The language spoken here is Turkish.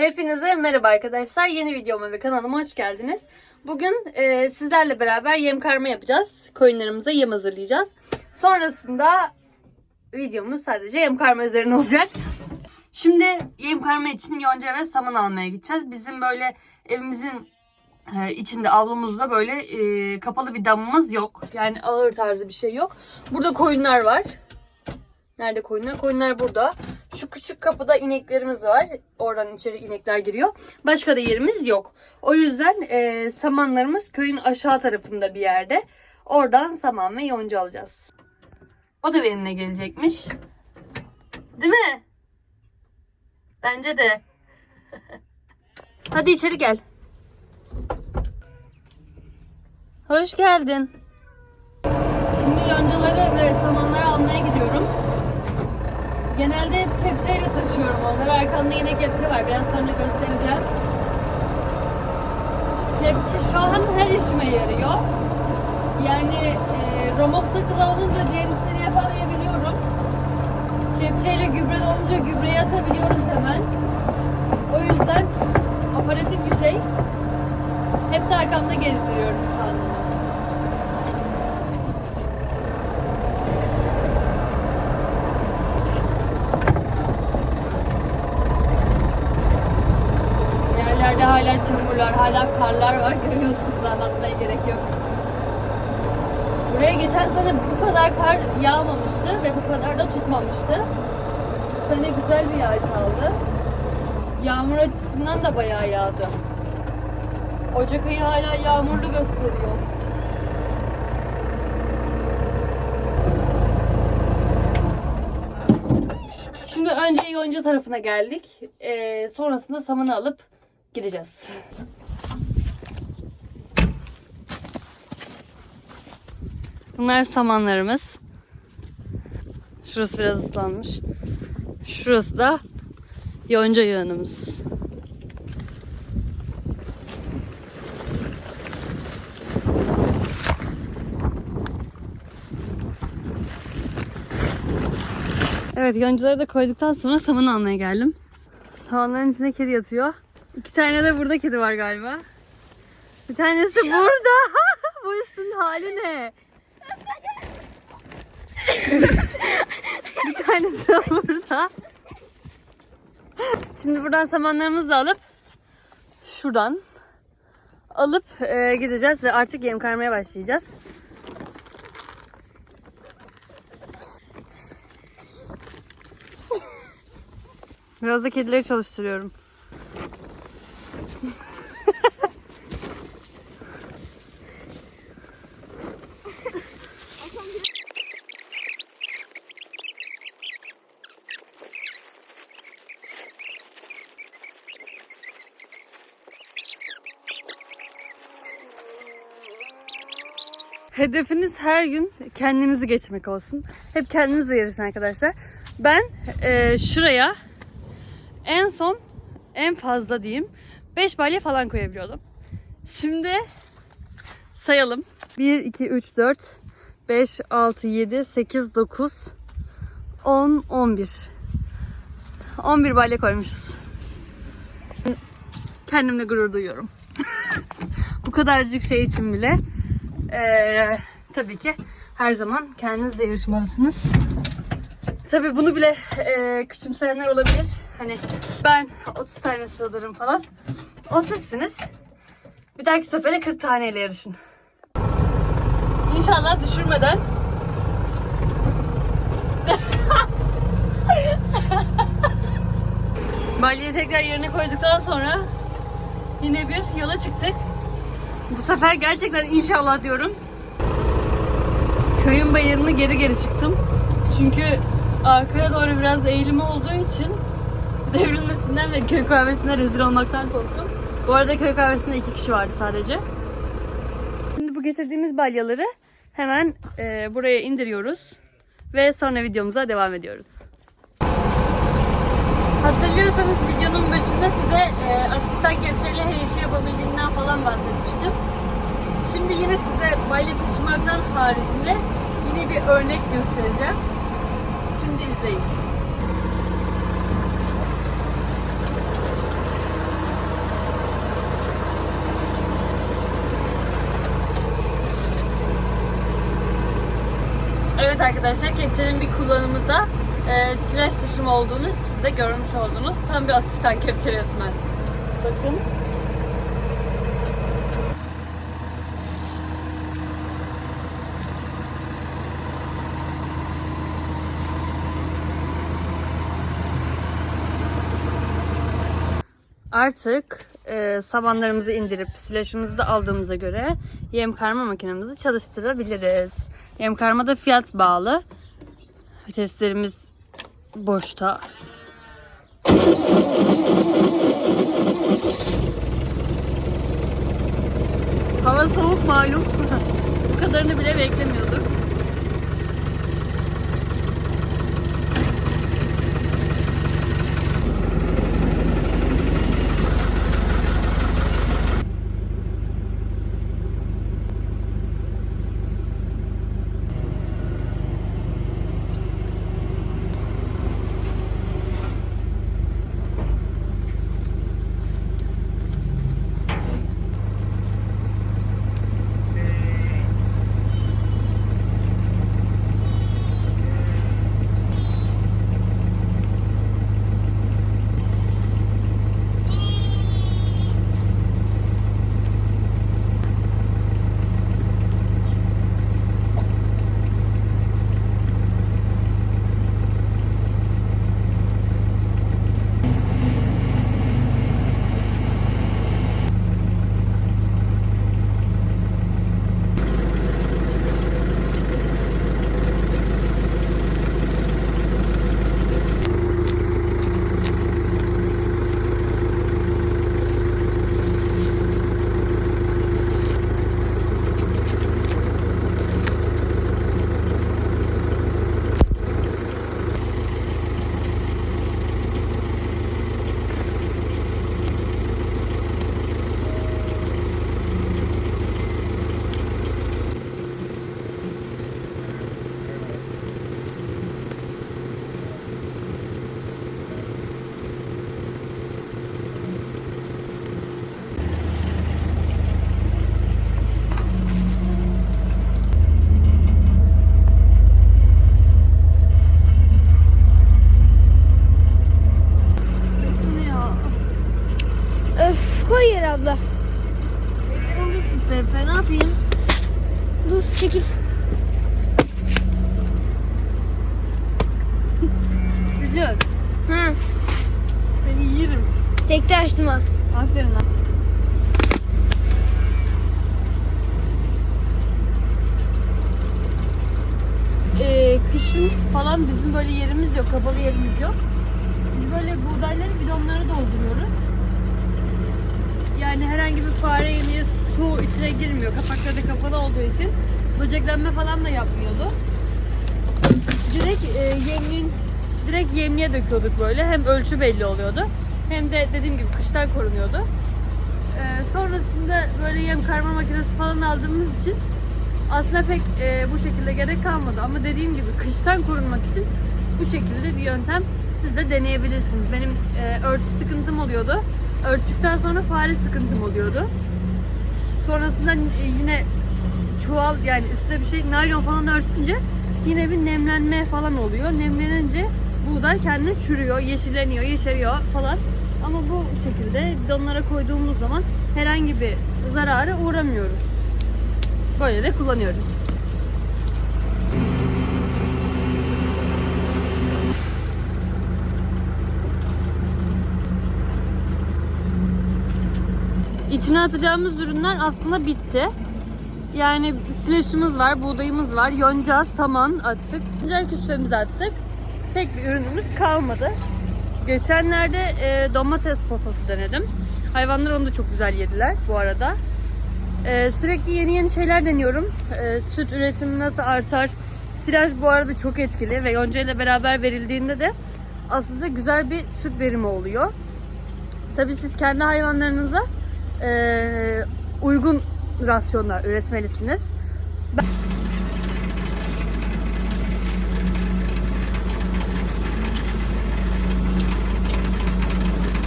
Hepinize merhaba arkadaşlar. Yeni videoma ve kanalıma hoş geldiniz. Bugün e, sizlerle beraber yem karma yapacağız. Koyunlarımıza yem hazırlayacağız. Sonrasında videomuz sadece yem karma üzerine olacak. Şimdi yem karma için yonca ve saman almaya gideceğiz. Bizim böyle evimizin e, içinde avlumuzda böyle e, kapalı bir damımız yok. Yani ağır tarzı bir şey yok. Burada koyunlar var. Nerede koyunlar? Koyunlar burada. Şu küçük kapıda ineklerimiz var. Oradan içeri inekler giriyor. Başka da yerimiz yok. O yüzden e, samanlarımız köyün aşağı tarafında bir yerde. Oradan saman ve yonca alacağız. O da benimle gelecekmiş. Değil mi? Bence de. Hadi içeri gel. Hoş geldin. Şimdi yoncaları ve samanları almaya gidiyorum. Genelde kepçeyle taşıyorum onları. Arkamda yine kepçe var. Biraz sonra göstereceğim. Kepçe şu an her işime yarıyor. Yani e, romok takılı olunca diğer işleri yapamayabiliyorum. Kepçeyle gübre olunca gübreyi atabiliyoruz hemen. O yüzden operatif bir şey. Hep de arkamda gezdiriyorum şu an onu. Yerlerde hala çamurlar, hala Görüyorsunuz anlatmaya gerek yok. Buraya geçen sene bu kadar kar yağmamıştı ve bu kadar da tutmamıştı. Bu sene güzel bir yağış aldı. Yağmur açısından da bayağı yağdı. Ocak ayı hala yağmurlu gösteriyor. Şimdi önce yonca tarafına geldik. Ee, sonrasında samanı alıp gideceğiz. Bunlar samanlarımız. Şurası biraz ıslanmış. Şurası da yonca yığınımız. Evet yoncaları da koyduktan sonra saman almaya geldim. Samanların içinde kedi yatıyor. İki tane de burada kedi var galiba. Bir tanesi burada. Bu üstün hali ne? bir tanesi de burada. Şimdi buradan samanlarımızı da alıp şuradan alıp e, gideceğiz ve artık yem karmaya başlayacağız. Biraz da kedileri çalıştırıyorum. Hedefiniz her gün kendinizi geçmek olsun. Hep kendinizle yarışın arkadaşlar. Ben e, şuraya en son en fazla diyeyim 5 balya falan koyabiliyordum. Şimdi sayalım. 1, 2, 3, 4, 5, 6, 7, 8, 9, 10, 11. 11 balya koymuşuz. Kendimle gurur duyuyorum. Bu kadarcık şey için bile eee, tabii ki her zaman kendinizle yarışmalısınız. Tabii bunu bile e, küçümseyenler olabilir. Hani ben 30 tane sığdırırım falan. O sizsiniz. Bir dahaki sefere 40 taneyle yarışın. İnşallah düşürmeden. Balyayı tekrar yerine koyduktan sonra yine bir yola çıktık. Bu sefer gerçekten inşallah diyorum. Köyün bayırını geri geri çıktım. Çünkü arkaya doğru biraz eğilimi olduğu için devrilmesinden ve köy kahvesinden rezil olmaktan korktum. Bu arada köy kahvesinde iki kişi vardı sadece. Şimdi bu getirdiğimiz balyaları hemen e, buraya indiriyoruz. Ve sonra videomuza devam ediyoruz. Hatırlıyorsanız videonun başında size e, asistan kepçeyle her işi yapabildiğimden falan bahsetmiştim. Şimdi yine size bayla taşımaktan haricinde yine bir örnek göstereceğim. Şimdi izleyin. Evet arkadaşlar kepçenin bir kullanımı da e, silaj taşıma olduğunu siz de görmüş oldunuz. Tam bir asistan kepçe resmen. Bakın. Artık e, sabanlarımızı indirip silajımızı da aldığımıza göre yem karma makinemizi çalıştırabiliriz. Yem karma da fiyat bağlı. Viteslerimiz boşta. Hava soğuk malum. Bu kadarını bile beklemiyorduk. Efe ne yapayım? Dur çekil. Çocuk. Hı. Seni yerim. Tekte açtım ha. Aferin lan. Ee, kışın falan bizim böyle yerimiz yok, kapalı yerimiz yok. Biz böyle buğdayları bidonlara dolduruyoruz. Yani herhangi bir fare yemeği su içine girmiyor. Kapakları da kapalı olduğu için. Böceklenme falan da yapmıyordu. Direkt e, yemliğin direkt yemliğe döküyorduk böyle. Hem ölçü belli oluyordu. Hem de dediğim gibi kıştan korunuyordu. Ee, sonrasında böyle yem karma makinesi falan aldığımız için aslında pek e, bu şekilde gerek kalmadı. Ama dediğim gibi kıştan korunmak için bu şekilde bir yöntem siz de deneyebilirsiniz. Benim e, örtü sıkıntım oluyordu. Örttükten sonra fare sıkıntım oluyordu. Sonrasında e, yine çuval yani üstüne bir şey naylon falan örtünce yine bir nemlenme falan oluyor. Nemlenince buğday kendine çürüyor, yeşilleniyor, yeşeriyor falan. Ama bu şekilde bidonlara koyduğumuz zaman herhangi bir zarara uğramıyoruz. Böyle de kullanıyoruz. İçine atacağımız ürünler aslında bitti. Yani silajımız var, buğdayımız var, yonca, saman attık. Pancar küspemizi attık. Tek bir ürünümüz kalmadı. Geçenlerde e, domates posası denedim. Hayvanlar onu da çok güzel yediler bu arada. E, sürekli yeni yeni şeyler deniyorum. E, süt üretimi nasıl artar? Silaj bu arada çok etkili ve yonca ile beraber verildiğinde de aslında güzel bir süt verimi oluyor. Tabii siz kendi hayvanlarınıza uygun rasyonlar üretmelisiniz. Ben-